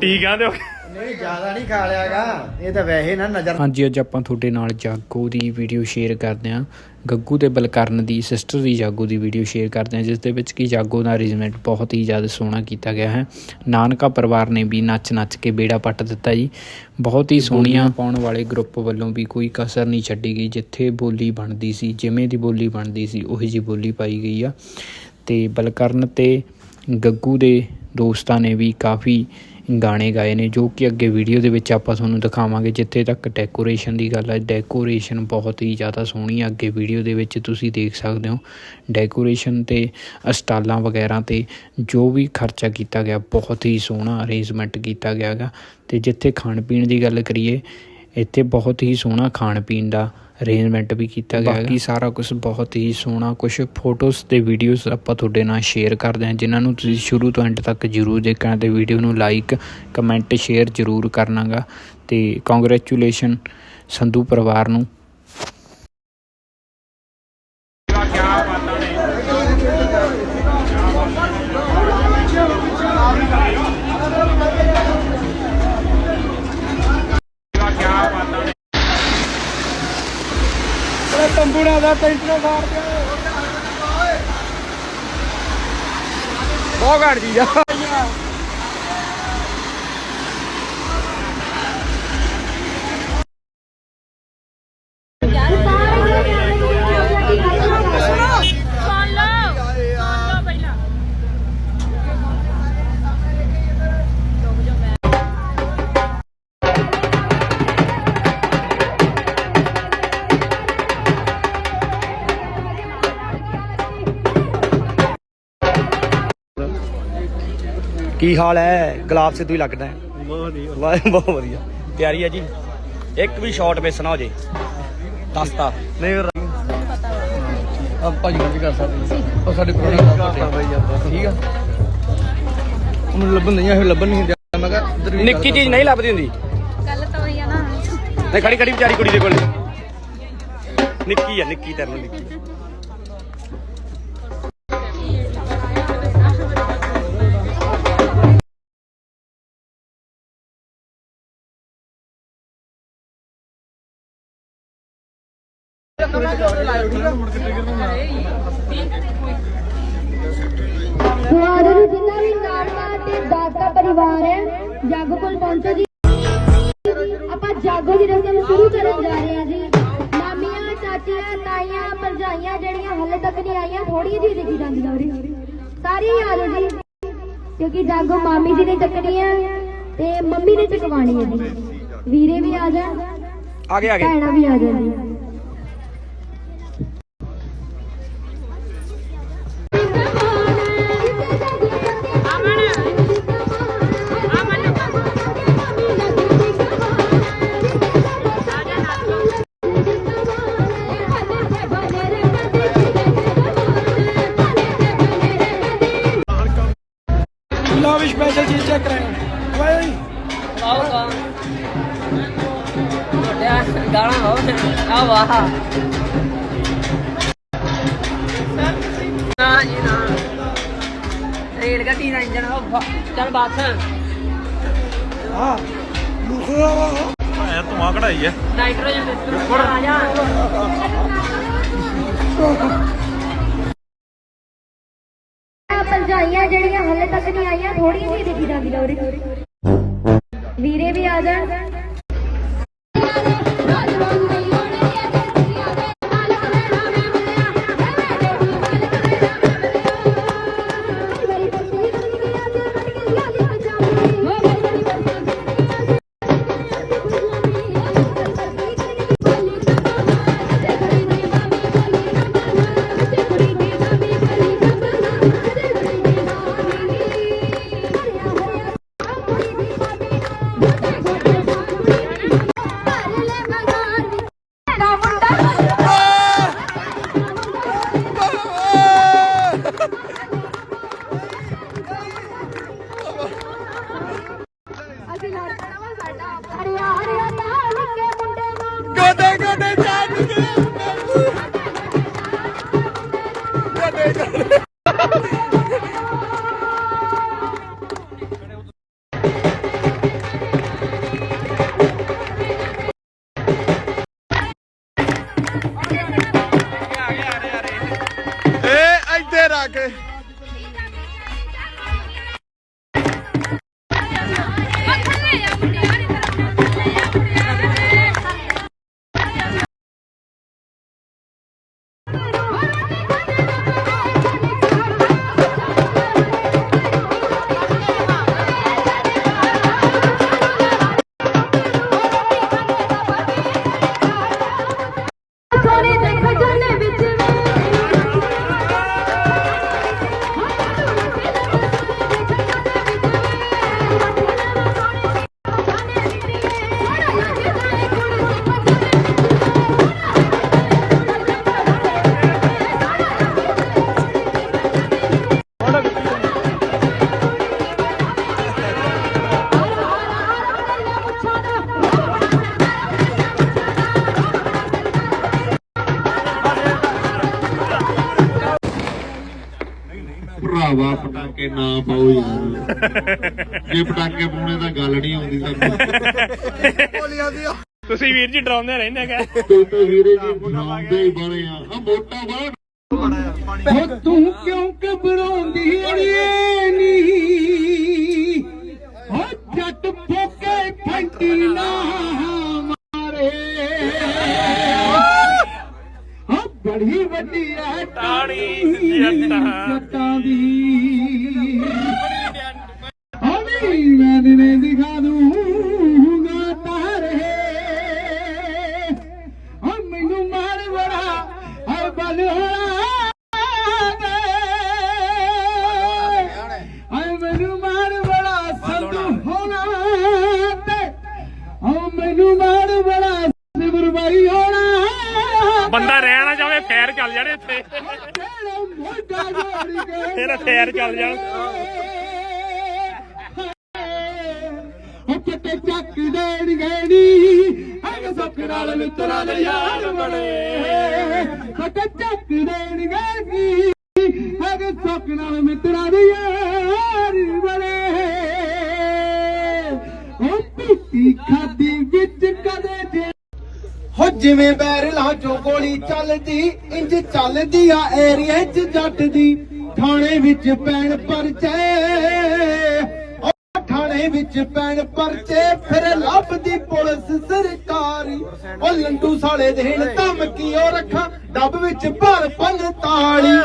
ਟੀਕਾਂ ਦੇ ਨਹੀਂ ਜ਼ਿਆਦਾ ਨਹੀਂ ਖਾ ਲਿਆਗਾ। ਇਹ ਤਾਂ ਵੈਸੇ ਨਾ ਨਜ਼ਰ ਹਾਂਜੀ ਅੱਜ ਆਪਾਂ ਤੁਹਾਡੇ ਨਾਲ ਜਾਗੋ ਦੀ ਵੀਡੀਓ ਸ਼ੇਅਰ ਕਰਦੇ ਹਾਂ। ਗੱਗੂ ਤੇ ਬਲਕਰਨ ਦੀ ਸਿਸਟਰ ਦੀ ਜਾਗੋ ਦੀ ਵੀਡੀਓ ਸ਼ੇਅਰ ਕਰਦੇ ਹਾਂ ਜਿਸ ਦੇ ਵਿੱਚ ਕੀ ਜਾਗੋ ਦਾ ਅਰੇਂਜਮੈਂਟ ਬਹੁਤ ਹੀ ਜ਼ਿਆਦਾ ਸੋਹਣਾ ਕੀਤਾ ਗਿਆ ਹੈ। ਨਾਨਕਾ ਪਰਿਵਾਰ ਨੇ ਵੀ ਨੱਚ ਨੱਚ ਕੇ ਬੇੜਾ ਪੱਟ ਦਿੱਤਾ ਜੀ। ਬਹੁਤ ਹੀ ਸੋਹਣੀਆਂ ਪਾਉਣ ਵਾਲੇ ਗਰੁੱਪ ਵੱਲੋਂ ਵੀ ਕੋਈ ਕਸਰ ਨਹੀਂ ਛੱਡੀ ਗਈ ਜਿੱਥੇ ਬੋਲੀ ਬਣਦੀ ਸੀ ਜਿਵੇਂ ਦੀ ਬੋਲੀ ਬਣਦੀ ਸੀ ਉਹੀ ਜੀ ਬੋਲੀ ਪਾਈ ਗਈ ਆ। ਤੇ ਬਲਕਰਨ ਤੇ ਗੱਗੂ ਦੇ ਦੋਸਤਾਂ ਨੇ ਵੀ ਕਾਫੀ ਗਾਣੇ ਗਾਏ ਨੇ, ਜੋ ਕਿ ਅੱਗੇ ਵੀਡੀਓ ਦੇ ਵਿੱਚ ਆਪਾਂ ਤੁਹਾਨੂੰ ਦਿਖਾਵਾਂਗੇ, ਜਿੱਥੇ ਤੱਕ ਡੈਕੋਰੇਸ਼ਨ ਦੀ ਗੱਲ ਹੈ। ਡੈਕੋਰੇਸ਼ਨ ਬਹੁਤ ਹੀ ਜ਼ਿਆਦਾ ਸੋਹਣੀ ਹੈ ਅੱਗੇ ਵੀਡੀਓ ਦੇ ਵਿੱਚ ਤੁਸੀਂ ਦੇਖ ਸਕਦੇ ਹੋ। ਡੈਕੋਰੇਸ਼ਨ ਤੇ ਸਟਾਲਾਂ ਵਗੈਰਾ ਤੇ ਜੋ ਵੀ ਖਰਚਾ ਕੀਤਾ ਗਿਆ, ਬਹੁਤ ਹੀ ਸੋਹਣਾ ਅਰੇਂਜਮੈਂਟ ਕੀਤਾ ਗਿਆ ਗਾ ਤੇ ਜਿੱਥੇ ਖਾਣ ਪੀਣ ਦੀ ਗੱਲ ਕਰੀਏ ਇੱਥੇ ਬਹੁਤ ਹੀ ਸੋਹਣਾ ਖਾਣ ਪੀਣ ਦਾ ਅਰੇਂਜਮੈਂਟ ਵੀ ਕੀਤਾ ਗਿਆ ਹੈ ਬਾਕੀ ਸਾਰਾ ਕੁਝ ਬਹੁਤ ਹੀ ਸੋਹਣਾ ਕੁਝ ਫੋਟੋਸ ਤੇ ਵੀਡੀਓਜ਼ ਆਪਾਂ ਤੁਹਾਡੇ ਨਾਲ ਸ਼ੇਅਰ ਕਰਦੇ ਹਾਂ। ਜਿਨ੍ਹਾਂ ਨੂੰ ਤੁਸੀਂ ਸ਼ੁਰੂ ਤੋਂ ਐਂਡ ਤੱਕ ਜਰੂਰ ਦੇਖਣਾ ਤੇ ਵੀਡੀਓ ਨੂੰ ਲਾਈਕ ਕਮੈਂਟ ਸ਼ੇਅਰ ਜਰੂਰ ਕਰਨਾਗਾ। ਤੇ ਕੰਗ੍ਰੈਚੁਲੇਸ਼ਨ ਸੰਧੂ ਪਰਿਵਾਰ ਨੂੰ। ਦਾ ਟੈਂਟਰ ਮਾਰ ਦਿਆ ਬਹੁਤ ਘੜ ਜੀ ਜਾ ਕੀ ਹਾਲ ਹੈ? ਗੁਲਾਬ ਸਿੱਧੂ ਹੀ ਲੱਗਦਾ ਹੈ। ਬਹੁਤ ਵਧੀਆ। ਬਹੁਤ ਵਧੀਆ। ਤਿਆਰੀ ਹੈ ਜੀ। ਇੱਕ ਵੀ ਸ਼ਾਟ ਮਿਸ ਨਾ ਹੋ ਜੇ। ਦੱਸਤਾ ਨਹੀਂ ਆ ਭਾਜੀ ਗੱਲ ਕਰ ਸਕਦੇ ਉਹ ਸਾਡੇ ਪ੍ਰੋਗਰਾਮ ਦਾ ਠੀਕ ਆ। ਉਹਨੂੰ ਲੱਭਣ ਨਹੀਂ ਆ ਲੱਭਣ ਨਹੀਂ ਦਿਆ। ਮੈਂ ਕਿਹਾ ਨਿੱਕੀ ਚੀਜ਼ ਨਹੀਂ ਲੱਭਦੀ ਹੁੰਦੀ। ਗੱਲ ਤਾਂ ਹੋਈ ਆ ਨਾ। ਨਹੀਂ ਖੜੀ ਖੜੀ ਵਿਚਾਰੀ ਕੁੜੀ ਦੇ ਕੋਲ। ਨਿੱਕੀ ਆ ਨਿੱਕੀ ਤੇਰੇ ਨਾਲ ਨਿੱਕੀ। ਤੁਹਾਡੇ ਨੂੰ ਜਿੰਨਾ ਵੀ ਨਾਨਕਾ ਤੇ ਦਾਦਾ ਪਰਿਵਾਰ ਹੈ ਜਾਗੋ ਕੋਲ ਪਹੁੰਚੋ ਜੀ। ਆਪਾਂ ਜਾਗੋ ਦੀ ਰਸਮ ਸ਼ੁਰੂ ਕਰਨ ਜਾ ਰਹੇ ਹਾਂ ਜੀ। ਮਾਮੀਆਂ ਚਾਚੀਆਂ ਤਾਈਆਂ ਭਰਜਾਈਆਂ ਜਿਹੜੀਆਂ ਹਾਲੇ ਤੱਕ ਨਹੀਂ ਆਈਆਂ ਥੋੜੀਆਂ ਜਿਹੀ ਦੇਖੀ ਜਾਂਦੀਆਂ ਉਰੇ। ਸਾਰੀਆਂ ਹੀ ਆ ਜਾਓ ਜੀ ਕਿਉਂਕਿ ਜਾਗੋ ਮਾਮੀ ਜੀ ਨੇ ਚੱਕਣੀ ਹੈ ਤੇ ਮੰਮੀ ਨੇ ਚਕਵਾਣੀ ਹੈ ਜੀ। ਵੀਰੇ ਵੀ ਆ ਜਾ ਆਗੇ ਆਗੇ ਭੈਣਾਂ ਵੀ ਆ ਜਾ ਜੀ ਲਓ ਵੀ ਸਪੈਸ਼ਲ ਚੀਜ਼ ਚੈੱਕ ਕਰਾਂਗੇ। ਓਏ ਗਾਣਾ ਬਹੁਤ ਆ ਵਾਹ। ਨਾ ਜੀ ਨਾ। ਰੇਲ ਗੱਡੀ ਦਾ ਇੰਜਨ ਉਹ ਚੱਲ ਬਾਤ ਹਾਂ। ਐ ਤੂੰ ਆ ਕਢਾਈ ਐ ਨਾਈਟ੍ਰੋਜਨ ਬਿਸਕੁਟ ਆ ਜਾ ਭਰਜਾਈਆਂ ਜਿਹੜੀਆਂ ਹਲੇ ਤੱਕ ਨਹੀਂ ਆਈਆਂ ਥੋੜੀਆਂ ਜਿਹੀ ਦੇਖੀ ਜਾਂਦੀਆਂ ਉਰੇ ਵੀਰੇ ਵੀ ਆ ਜਾਣ। ਭਰਾਵਾ ਪਟਾਕੇ ਨਾ ਪਾਓ ਯਾਰ। ਜੇ ਪਟਾਕੇ ਪਾਉਣੇ ਤਾਂ ਗੱਲ ਨਹੀਂ ਆਉਂਦੀ ਸਾਨੂੰ। ਤੁਸੀਂ ਵੀਰ ਜੀ ਡਰਾਉਂਦੇ ਰਹਿੰਦੇ ਹੈਗੇ। ਤੂੰ ਤਾਂ ਵੀਰੇ ਜੀ ਬਣਾਉਂਦੇ ਹੀ ਬਣੇ ਆ। ਆ ਮੋਟਾ ਬਾਹਰ ਤੂੰ ਕਿਉਂ ਘਬਰਾਉਂਦੀ ਅੜੀਏ ਨੀ? ਹੋ ਜੱਟ ਫੋਕੇ ਫੰਟੀ ਨਾ ਮਾਰੇ। ਹੋ ਬੜੀ ਵੱਡੀ ਐ ਤਾੜੀ ਜੱਟਾਂ। ਜੱਟਾਂ ਦੀ ਹਣੀ ਮੈਂ ਦਿਨੇ ਦਿਖਾ ਦੂੰਗਾ ਤਾਰੇ। ਓ ਮੈਨੂੰ ਮਾਰ ਬੜਾ ਆ ਬਲ ਆਏ ਮੈਨੂੰ ਮਾਰ ਬੜਾ ਸੰਤੂ ਹੋਣਾ। ਤੇ ਓ ਮੈਨੂੰ ਮਾਰ ਬੜਾ ਸਿਮਰ ਬਾਈ ਹੋਣਾ ਬੰਦਾ ਰਹਿ ਨਾ ਜਾਵੇ ਫੇਰ ਚੱਲ ਜਾਣੇ ਇੱਥੇ। ਤੇਰਾ ਫੇਰ ਚੱਲ ਉਹ ਕਿਤੇ ਚੱਕ ਦੇਣ ਗੇੜੀ ਹਗ ਸੁੱਖ ਨਾਲ ਮਿੱਤਰਾਂ ਦੇ ਯਾਰ ਬਣੇ। ਕਿਤੇ ਚੱਕ ਦੇਣ ਗੇੜੀ ਹਗ ਸੁੱਖ ਨਾਲ ਮਿੱਤਰਾਂ ਜਿਵੇਂ ਬੈਰਲਾਂ ਜੋ ਗੋਲੀ ਚੱਲਦੀ, ਇੰਜ ਚੱਲਦੀ ਆ ਏਰੀਏ 'ਚ ਜੱਟ ਦੀ। ਥਾਣੇ ਵਿੱਚ ਪੈਣ ਪਰਚੇ। ਉਹ ਥਾਣੇ ਵਿੱਚ ਪੈਣ ਪਰਚੇ, ਫਿਰ ਲੱਭਦੀ ਪੁਲਿਸ ਸਰਕਾਰੀ। ਉਹ ਲੰਡੂ ਸਾਲੇ ਦੇਣ ਧਮਕੀ ਉਹ ਰੱਖਾਂ, ਡੱਬ ਵਿੱਚ ਭਰ ਪੰਤਾਲੀ